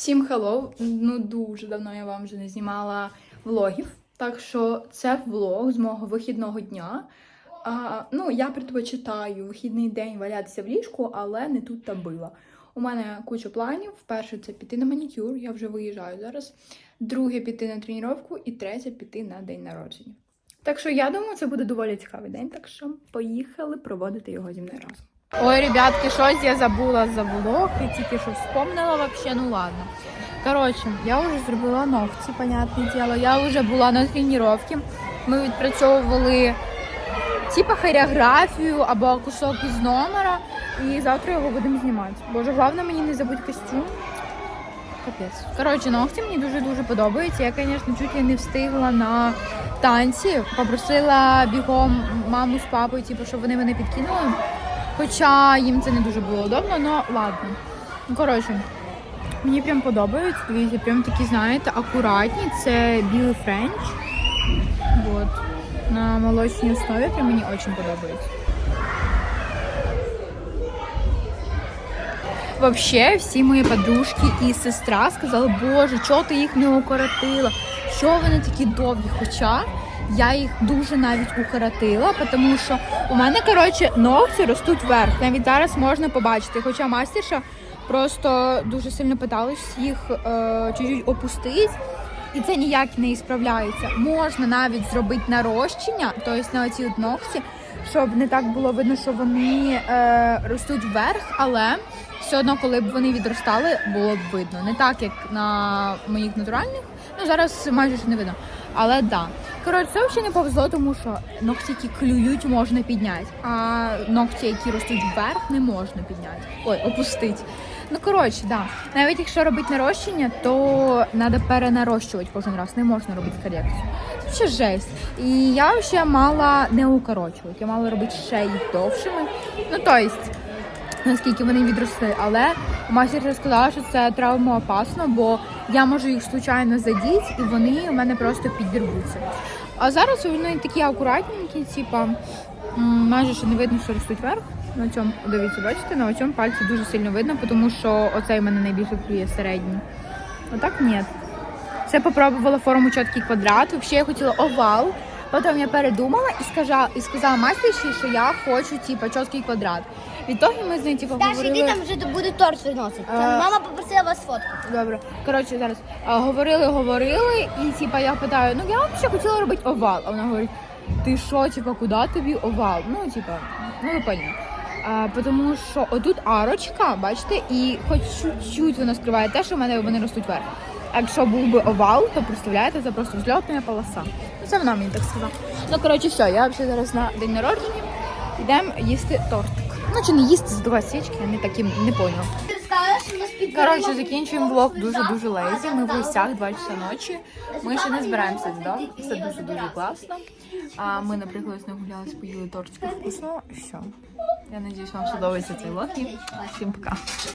Всім хеллоу! Ну дуже давно я вам вже не знімала влогів. Так що це влог з мого вихідного дня. А, ну, я предпочитаю вихідний день валятися в ліжку, але не тут та била. У мене куча планів. Перше це піти на манікюр, я вже виїжджаю зараз. Друге піти на тренування і третє піти на день народження. Так що я думаю, це буде доволі цікавий день. Так що поїхали проводити його зі мною разом. Ой, ребятки, щось я забула за влог і тільки що вспомнила вообще, ну ладно. Коротше, я вже зробила ногті, понятне діло. Я вже була на тренувці. Ми відпрацьовували типа хореографію або кусок із номера. І завтра його будемо знімати. Боже, головне мені не забудь костюм. Капець. Коротше, ногті мені дуже-дуже подобаються. Я, звісно, чуть ли не встигла на танці. Попросила бігом маму з папою, типу, щоб вони мене підкинули. Хоча їм це не дуже було удобно, але ладно. Ну, коротше, мені прям подобається. Дивіться, прям такі, знаєте, акуратні. Це білий френч. Вот. На молочній основі прям мені дуже подобається. Вообще, всі мої подружки і сестра сказали, боже, чого ти їх не укоротила? Що вони такі довгі? Хоча я їх дуже навіть укоротила, тому що у мене, коротше, ногті ростуть вверх. Навіть зараз можна побачити. Хоча мастерша просто дуже сильно питалась їх е, чуть-чуть опустити. І це ніяк не справляється. Можна навіть зробити нарощення, тобто на оці от ногті, щоб не так було видно, що вони е, ростуть вверх, але все одно, коли б вони відростали, було б видно. Не так, як на моїх натуральних. Ну зараз майже ж не видно. Але да. Коротше, це взагалі не повезло, тому що ногті, які клюють, можна підняти, а ногті, які ростуть вверх, не можна підняти. Ой, опустити. Ну коротше, да. Навіть якщо робити нарощення, то треба перенарощувати кожен раз. Не можна робити корекцію. Це ще жесть. І я ще мала не укорочувати, я мала робити ще їх довшими. Ну тобто, наскільки вони відросли. Але мастер сказала, що це травмоопасно, бо я можу їх случайно задіти, і вони у мене просто підірвуться. А зараз вони такі акуратненькі, типа майже ще не видно, що ростуть вверх. На цьому, дивіться, бачите, на цьому пальці дуже сильно видно, тому що оцей в мене найбільше клює середній. Отак ні. Це попробувала форму чіткий квадрат. Взагалі я хотіла овал. Потім я передумала і сказала, і сказала мастерші, що я хочу типу, чіткий квадрат. Відтоді ми з нею типу, Даша, говорили... іди там вже буде торт виносити. Там Мама попросила вас фоткати. Добре, коротше, зараз а, говорили, говорили, і типа я питаю, ну я взагалі хотіла робити овал. А вона говорить, ти що, типа, куди тобі овал? Ну, типа, ну ви поняли. Тому що отут арочка, бачите, і хоч чуть-чуть вона скриває те, що в мене вони ростуть вверх. Якщо був би овал, то представляєте, це просто взльотна полоса. Ну, це вона мені так сказала. Ну, коротше, все, я вже зараз на день народження йдемо їсти тортик. Ну, чи не їсти, здувати свічки, я не таким не поняла. Коротше, закінчуємо влог дуже-дуже лезі. Ми в гостях 2 часа ночі. Ми ще не збираємося додому. Все дуже-дуже класно. А ми, наприклад, не гулялись, поїли тортики вкусно. Все. Я надіюсь, вам сподобається цей влог. І всім пока.